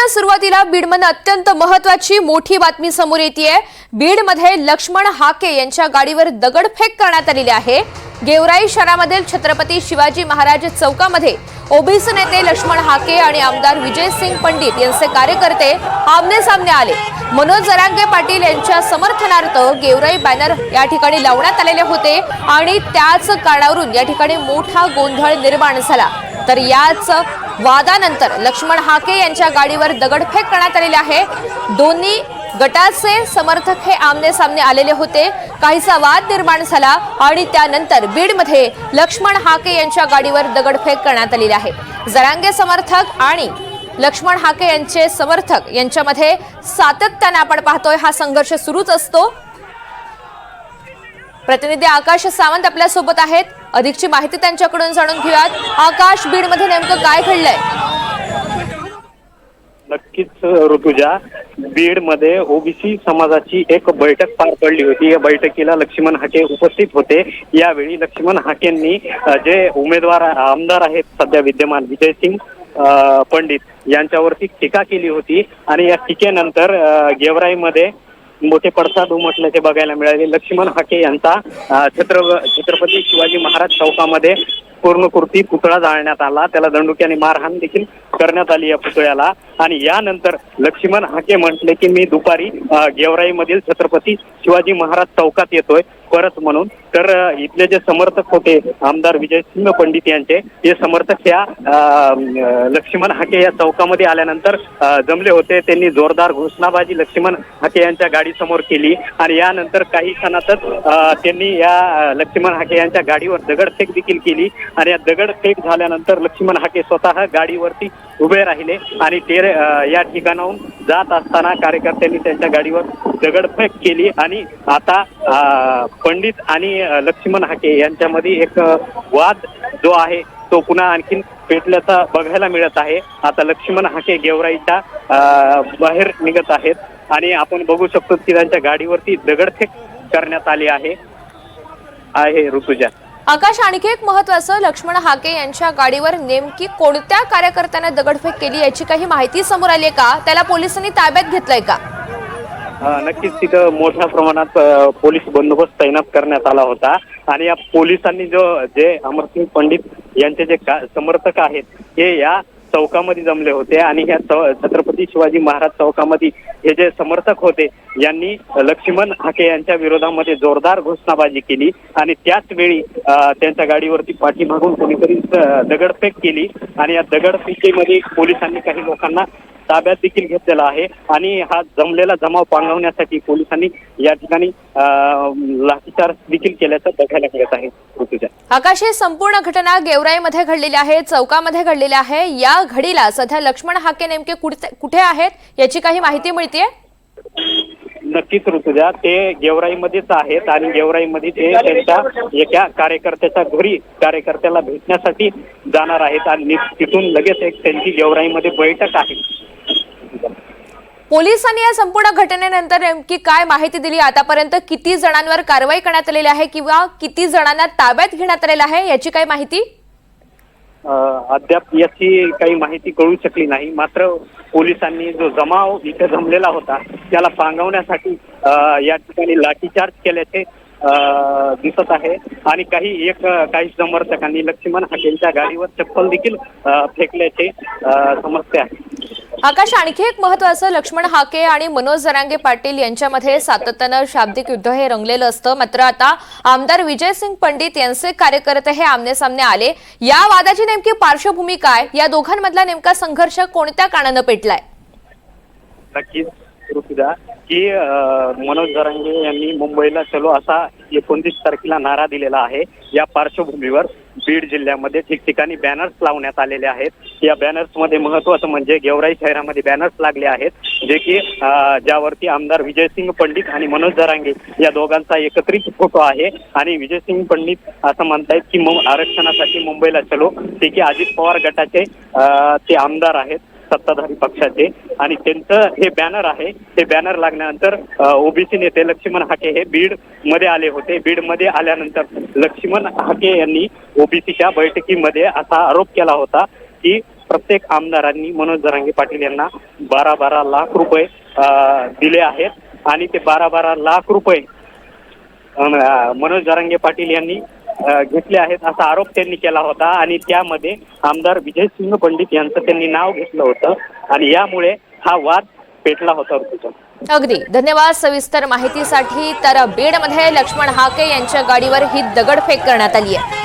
महिन्याच्या सुरुवातीला बीडमध्ये अत्यंत महत्वाची मोठी बातमी समोर येते बीडमध्ये लक्ष्मण हाके यांच्या गाडीवर दगडफेक करण्यात आलेली आहे. गेवराई शहरामधील छत्रपती शिवाजी महाराज चौकामध्ये ओबीसी नेते लक्ष्मण हाके आणि आमदार विजय सिंग पंडित यांचे कार्यकर्ते आमने सामने आले. मनोज जरांगे पाटील यांच्या समर्थनार्थ गेवराई बॅनर या ठिकाणी लावण्यात आलेले होते आणि त्याच कारणावरून या ठिकाणी मोठा गोंधळ निर्माण झाला. तर याच वादानंतर लक्ष्मण हाके यांच्या गाडीवर दगडफेक करण्यात आलेली आहे. दोन्ही गटाचे समर्थक हे आमने सामने आलेले होते. काहीसा वाद निर्माण झाला आणि त्यानंतर बीडमध्ये लक्ष्मण हाके यांच्या गाडीवर दगडफेक करण्यात आलेली आहे. जरांगे समर्थक आणि लक्ष्मण हाके यांचे समर्थक यांच्यामध्ये सातत्याने आपण पाहतोय हा संघर्ष सुरूच असतो. प्रतिनिधी आकाश सावंत आपल्यासोबत आहेत. अधिकची माहिती त्यांच्याकडून जाणून घेऊयात. आकाश बीडमध्ये नेमकं काय घडलंय? नक्कीच ऋतुजा. बीडमध्ये ओबीसी समाजाची एक बैठक पार पडली होती. या बैठकीला लक्ष्मण हाके उपस्थित होते. यावेळी लक्ष्मण हाकेंनी जे उमेदवार आमदार आहेत सध्या विद्यमान विजय सिंग पंडित यांच्यावरती टीका केली होती. आणि या टीकेनंतर गेवराईमध्ये मोठे पडसाद उमटल्याचे बघायला मिळाले. लक्ष्मण हाके यांचा छत्र छत्रपती शिवाजी महाराज चौकामध्ये पूर्णकृती पुतळा जाळण्यात आला. त्याला दंडुक्याने मारहाण देखील करण्यात आली या पुतळ्याला. आणि यानंतर लक्ष्मण हाके म्हटले की मी दुपारी गेवराई गेवराईमधील छत्रपती शिवाजी महाराज चौकात येतोय. परत म्हणून. तर इथले जे समर्थक होते आमदार विजय सिंह पंडित यांचे हे समर्थक या लक्ष्मण हाके या चौकामध्ये आल्यानंतर जमले होते. त्यांनी जोरदार घोषणाबाजी लक्ष्मण हाके यांच्या गाडीसमोर केली. आणि यानंतर काही क्षणातच त्यांनी या लक्ष्मण हाके यांच्या गाडीवर दगडफेक देखील केली. आणि या दगडफेक झाल्यानंतर लक्ष्मण हाके स्वतः गाडीवरती उभे राहिले. आणि ते या ठिकाणाहून जात असताना कार्यकर्त्यांनी त्यांच्या गाडीवर दगडफेक केली. आणि आता पंडित आणि लक्ष्मण हाके यांच्यामध्ये एक वाद जो आहे तो पुन्हा आणखीन पेटल्याचा बघायला मिळत आहे. आता लक्ष्मण हाके गेवराईच्या बाहेर निघत आहेत. आणि आपण बघू शकतो की त्यांच्या गाडीवरती दगडफेक करण्यात आली आहे. आहे ऋतुजा. आकाश आणखी एक महत्वाचं लक्ष्मण हाके यांच्या गाडीवर नेमकी कोणत्या कार्यकर्त्याने दगडफेक केली याची काही माहिती समोर आली आहे का? त्याला पोलिसांनी ताब्यात घेतलंय का? नक्कीच तिथं मोठ्या प्रमाणात पोलीस बंदोबस्त तैनात करण्यात आला होता. आणि या पोलिसांनी जो जे अमरसिंग पंडित यांचे जे समर्थक आहेत हे या चौकामध्ये जमले होते. आणि ह्या छत्रपती शिवाजी महाराज चौकामध्ये हे जे समर्थक होते यांनी लक्ष्मण हाके यांच्या विरोधामध्ये जोरदार घोषणाबाजी केली. आणि त्याच वेळी त्यांच्या गाडीवरती पाठीमागून कोणीतरी दगडफेक केली. आणि या दगडफेकीमध्ये पोलिसांनी काही लोकांना ताब्यात देखील घेतलेला आहे. आणि हा जमलेला जमाव पांगवण्यासाठी पोलिसांनी या ठिकाणी अं, लाठीचार्ज देखील केल्याचं बघायला मिळत आहे. ऋतुजा. आकाश ही संपूर्ण घटना गेवराईमध्ये घडलेली आहे चौकामध्ये घडलेली आहे. या घडीला सध्या लक्ष्मण हाके नेमके कुठे कुठे आहेत याची काही माहिती मिळते नक्कीच ऋतुजा. ते गेवराईमध्येच आहेत आणि गेवराईमध्ये ते त्यांच्या एका कार्यकर्त्याच्या घरी कार्यकर्त्याला भेटण्यासाठी जाणार आहेत. आणि तिथून लगेच एक त्यांची गेवराईमध्ये बैठक आहे. पोलिसांनी या संपूर्ण घटनेनंतर नेमकी काय माहिती दिली? आतापर्यंत किती जणांवर कारवाई करण्यात आलेली आहे किंवा किती जणांना ताब्यात घेण्यात आलेला आहे याची काय माहिती? अं, अद्याप याची काही माहिती कळू शकली नाही. मात्र पोलिसांनी जो जमाव इथे जमलेला होता त्याला पांगवण्यासाठी या ठिकाणी लाठीचार्ज केल्याचे अं, दिसत आहे. आणि काही एक काही समर्थकांनी लक्ष्मण हटेलच्या गाडीवर चप्पल देखील फेकल्याचे समजते आहे. आकाश आणखी एक महत्वाचं लक्ष्मण हाके आणि मनोज जरांगे पाटील यांच्यामध्ये सातत्यानं शाब्दिक युद्ध हे रंगलेलं असतं. मात्र आता आमदार विजयसिंग पंडित यांचे कार्यकर्ते हे आमने सामने आले. या वादाची नेमकी पार्श्वभूमी काय? या दोघांमधला नेमका संघर्ष कोणत्या कारणानं पेटलाय? नक्कीच. ऋतुजा की मनोज जरांगे यांनी मुंबईला चलो असा एकोणतीस तारखेला नारा दिलेला आहे. या पार्श्वभूमीवर बीड जिल्ह्यामध्ये ठिकठिकाणी बॅनर्स लावण्यात आलेले आहेत. या बॅनर्समध्ये महत्वाचं म्हणजे गेवराई शहरामध्ये बॅनर्स लागले आहेत. जे की ज्यावरती आमदार विजयसिंग पंडित आणि मनोज जरांगे या दोघांचा एकत्रित फोटो आहे. आणि विजयसिंग पंडित असं म्हणतायत की मग आरक्षणासाठी मुंबईला चलो. ते की अजित पवार गटाचे ते आमदार आहेत. सत्ताधारी पक्षाचे. आणि त्यांचं हे बॅनर आहे ते बॅनर लागल्यानंतर ओबीसी नेते लक्ष्मण हाके हे बीडमध्ये आले होते. बीडमध्ये आल्यानंतर लक्ष्मण हाके यांनी ओबीसीच्या बैठकीमध्ये असा आरोप केला होता की प्रत्येक आमदारांनी मनोज जरांगे पाटील यांना बारा बारा लाख रुपये अ, दिले आहेत. आणि ते बारा बारा लाख रुपये मनोज जरांगे पाटील यांनी घेतले आहेत असा आरोप त्यांनी केला होता. आणि त्यामध्ये आमदार विजयसिंह पंडित यांचं त्यांनी नाव घेतलं होतं. आणि यामुळे हा वाद पेटला होता ऋतुजा अगदी. धन्यवाद सविस्तर माहितीसाठी. तर बीडमध्ये लक्ष्मण हाके यांच्या गाडीवर ही दगडफेक करण्यात आली आहे.